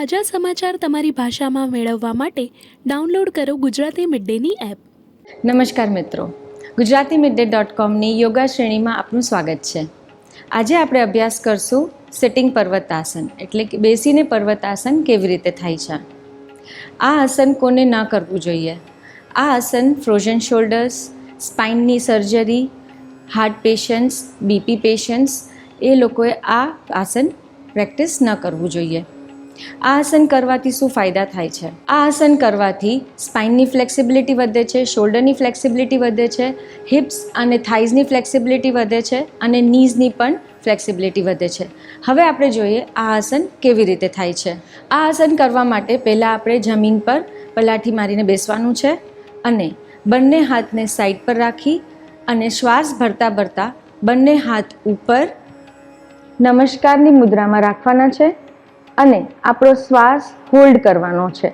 તાજા સમાચાર તમારી ભાષામાં મેળવવા માટે ડાઉનલોડ કરો ગુજરાતી મિડ ડેની એપ. નમસ્કાર મિત્રો. ગુજરાતી મિડ ડોટ કોમની યોગા શ્રેણીમાં આપનું સ્વાગત છે. આજે આપણે અભ્યાસ કરશું સિટિંગ પર્વતાસન, એટલે કે બેસીને પર્વતાસન કેવી રીતે થાય છે. આ આસન કોને ન કરવું જોઈએ? આ આસન frozen shoulders સ્પાઇનની surgery heart patients BP patients એ લોકોએ આ આસન પ્રેક્ટિસ ન કરવું જોઈએ. આ આસન કરવાથી શું ફાયદા થાય છે? આ આસન કરવાથી સ્પાઇનની ફ્લેક્સિબિલિટી વધે છે શોલ્ડરની ફ્લેક્સિબિલિટી વધે છે હિપ્સ અને થાઇઝની ફ્લેક્સિબિલિટી વધે છે અને નીઝની પણ ફ્લેક્સિબિલિટી વધે છે. હવે આપણે જોઈએ આ આસન કેવી રીતે થાય છે. આ આસન કરવા માટે પહેલાં આપણે જમીન પર પલાઠી મારીને બેસવાનું છે અને બંને હાથને સાઈડ પર રાખી અને શ્વાસ ભરતા ભરતા બંને હાથ ઉપર નમસ્કારની મુદ્રામાં રાખવાના છે. અને આપણો શ્વાસ હોલ્ડ કરવાનો છે.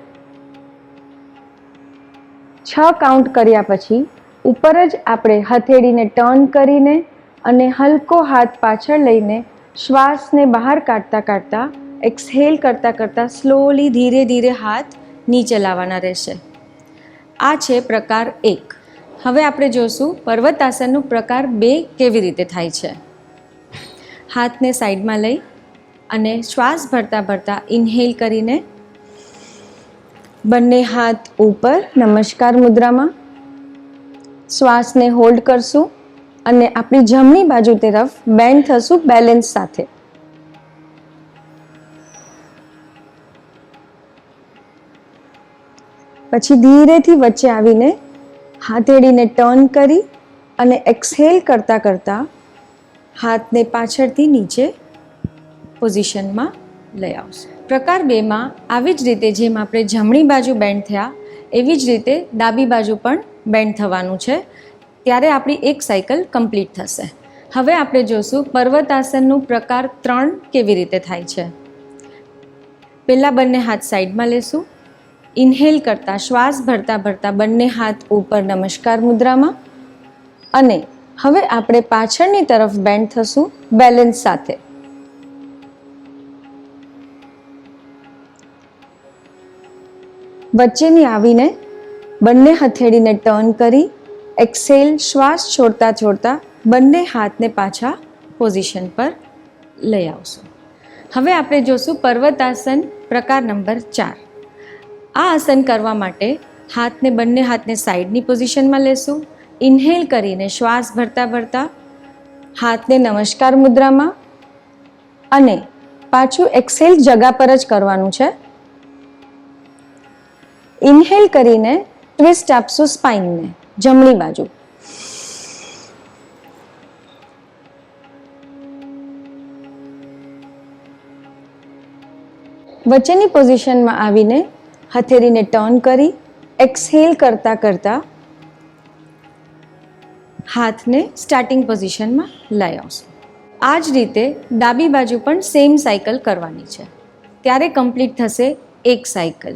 છ કાઉન્ટ કર્યા પછી ઉપર જ આપણે હથેળીને ટર્ન કરીને અને હલકો હાથ પાછળ લઈને શ્વાસને બહાર કાઢતા કાઢતા એક્સહેલ કરતાં કરતાં સ્લોલી ધીરે ધીરે હાથ નીચે લાવવાના રહેશે. આ છે પ્રકાર એક. હવે આપણે જોશું પર્વતાસનનું પ્રકાર બે કેવી રીતે થાય છે. હાથને સાઈડમાં લઈ અને શ્વાસ ભરતા ભરતા ઇન્હેલ કરીને બંને હાથ ઉપર નમસ્કાર મુદ્રામાં. શ્વાસને હોલ્ડ કરશું અને આપણી જમણી બાજુ તરફ બેન્ડ થશું બેલેન્સ સાથે. પછી ધીરેથી વચ્ચે આવીને હાથેડીને ટર્ન કરી અને એક્સહેલ કરતાં કરતાં હાથને પાછળથી નીચે પોઝિશનમાં લઈ આવશે. પ્રકાર બેમાં આવી જ રીતે જેમ આપણે જમણી બાજુ બેન્ડ થયા, એવી જ રીતે ડાબી બાજુ પણ બેન્ડ થવાનું છે. ત્યારે આપણી એક સાયકલ કમ્પ્લીટ થશે. હવે આપણે જોશું પર્વતાસનનું પ્રકાર ત્રણ કેવી રીતે થાય છે. પહેલાં બંને હાથ સાઈડમાં લેશું. ઇન્હેલ કરતાં શ્વાસ ભરતા ભરતા બંને હાથ ઉપર નમસ્કાર મુદ્રામાં. અને હવે આપણે પાછળની તરફ બેન્ડ થશું બેલેન્સ સાથે. વચ્ચેની આવીને બંને હથેળીને ટર્ન કરી એક્સેલ શ્વાસ છોડતા છોડતા બંને હાથને પાછા પોઝિશન પર લઈ આવશું. હવે આપણે જોશું પર્વતાસન પ્રકાર નંબર ચાર. આ આસન કરવા માટે હાથને બંને હાથને સાઈડની પોઝિશનમાં લેશું. ઇન્હેલ કરીને શ્વાસ ભરતા ભરતા હાથને નમસ્કાર મુદ્રામાં અને પાછું એક્સેલ જગા પર જ કરવાનું છે. ઇન્હેલ કરીને ટ્વિસ્ટ આપશું સ્પાઇનને, જમણી બાજુ. વચ્ચેની પોઝિશનમાં આવીને હથેળીને ટર્ન કરી, એક્સહેલ કરતા કરતા હાથને સ્ટાર્ટિંગ પોઝિશનમાં લઈ આવશું. આ જ રીતે ડાબી બાજુ પણ સેમ સાયકલ કરવાની છે. ત્યારે કમ્પ્લીટ થશે એક સાયકલ.